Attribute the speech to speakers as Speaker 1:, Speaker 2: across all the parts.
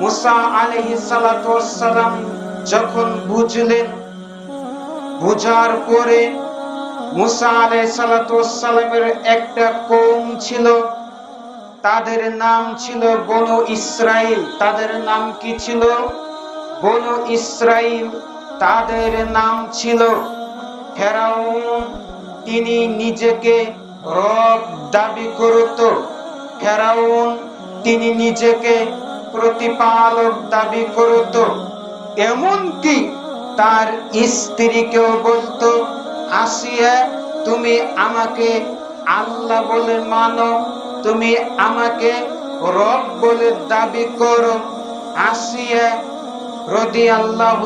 Speaker 1: মুসা আলহি সালাম যখন বুঝলেন, বুঝার পরে মুসা আলাই সালামের একটা কৌম ছিল, তাদের নাম ছিল বনু ইসরাইল। তাদের নাম কি ছিল? বনু ইসরাইল তাদের নাম ছিল ফেরাউন। তিনি নিজেকে রব দাবি করত। ফেরাউন, তিনি নিজেকে প্রতিপালক দাবি করত, এমনকি তার স্ত্রীকেও বলতো, আসিয়া তুমি আমাকে আল্লাহ বলে মানো, তুমি আমাকে রব বলে দাবি করো। আসিয়া রদি আল্লাহ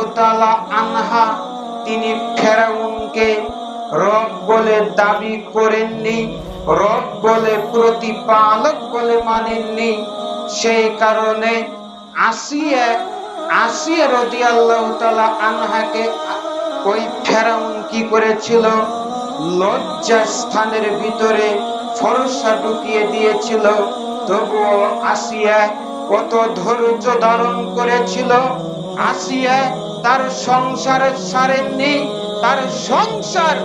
Speaker 1: আনহা, তিনি ফেরাউনকে রব বলে দাবি করেননি, রব বলে প্রতিপালক বলে মানেননি। সেই কারণে আসিয়া আসিয়া রদি আল্লাহ আনহাকে ওই ফেরাউন কি করেছিল? লজ্জা স্থানের ভিতরে ফরসা ঢুকিয়ে দিয়েছিল। তবুও আসিয়া কত ধৈর্য ধারণ করেছিল। আসিয়া তার সংসার সারেননি। তার সংসার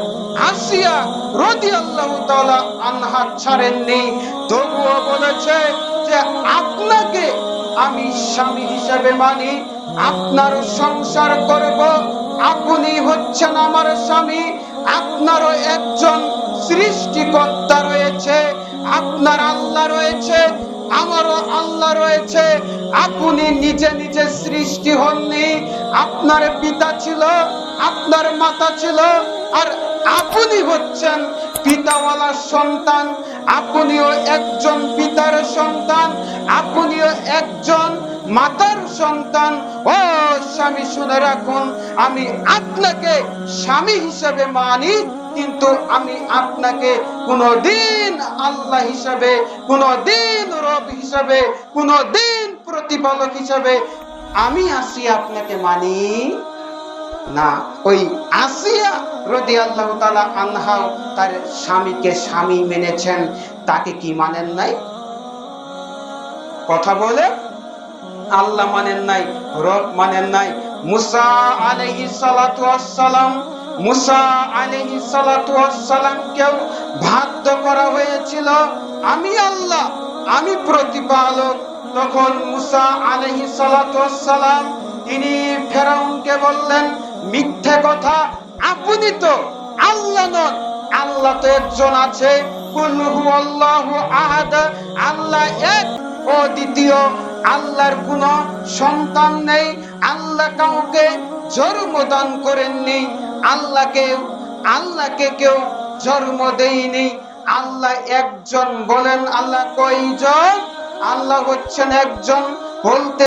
Speaker 1: আসিয়া রদি আল্লাহ আনহা ছাড়েননি। তবুও বলেছে যে আপনাকে আমি স্বামী হিসেবে মানি, আপনার সংসার করব, আপনি হচ্ছেন আমার স্বামী, আপনারও একজন সৃষ্টিকর্তা রয়েছে আপনার আল্লাহ রয়েছে, আমারও আল্লাহ রয়েছে। আপনি নিজে নিজে সৃষ্টি হননি, আপনার পিতা ছিল, আপনার মাতা ছিল, আর আপনি হচ্ছেন পিতাওয়ালার সন্তান। আপনিও একজন পিতার সন্তান, আপনিও একজন মাতার সন্তান। ও স্বামী, শুনে রাখুন, আমি আপনাকে স্বামী হিসেবে মানি। কিন্তু আমি আপনাকে কোনদিন আল্লাহ হিসাবে, কোনদিন রব হিসাবে, কোনদিন প্রতিপালক হিসাবে আমি আসি আপনাকে মানি না। ওই আসিয়া রদি আল্লাহ তালা আনহাও তার স্বামীকে স্বামী মেনেছেন, তাকে কি মানেন নাই? কথা বলে। আল্লাহ মানেন নাই, রব মানেন নাই। মুসা আলাইহি সালাতু আসসালাম মুসা আলাইহি সালাতু আসসালামকেও বাধ্য করা হয়েছিল, আমি আল্লাহ, আমি প্রতিপালক। তখন মুসা আলাইহি সালাতু আসসালাম তিনি ফেরাউনকে বললেন, মিথ্যে কথা, আপনি তো আল্লাহ নন, আল্লাহ তো একজন আছে। আল্লাহ এক ও দ্বিতীয়। আল্লাহর কোন সন্তান নেই, আল্লাহ কাউকে জন্মদান করেননি। আল্লাহকে আল্লাহকে কেউ জন্ম দেয়নি। আল্লাহ একজন বলেন আল্লাহ কয়জন? আল্লাহ হচ্ছেন একজন বলতে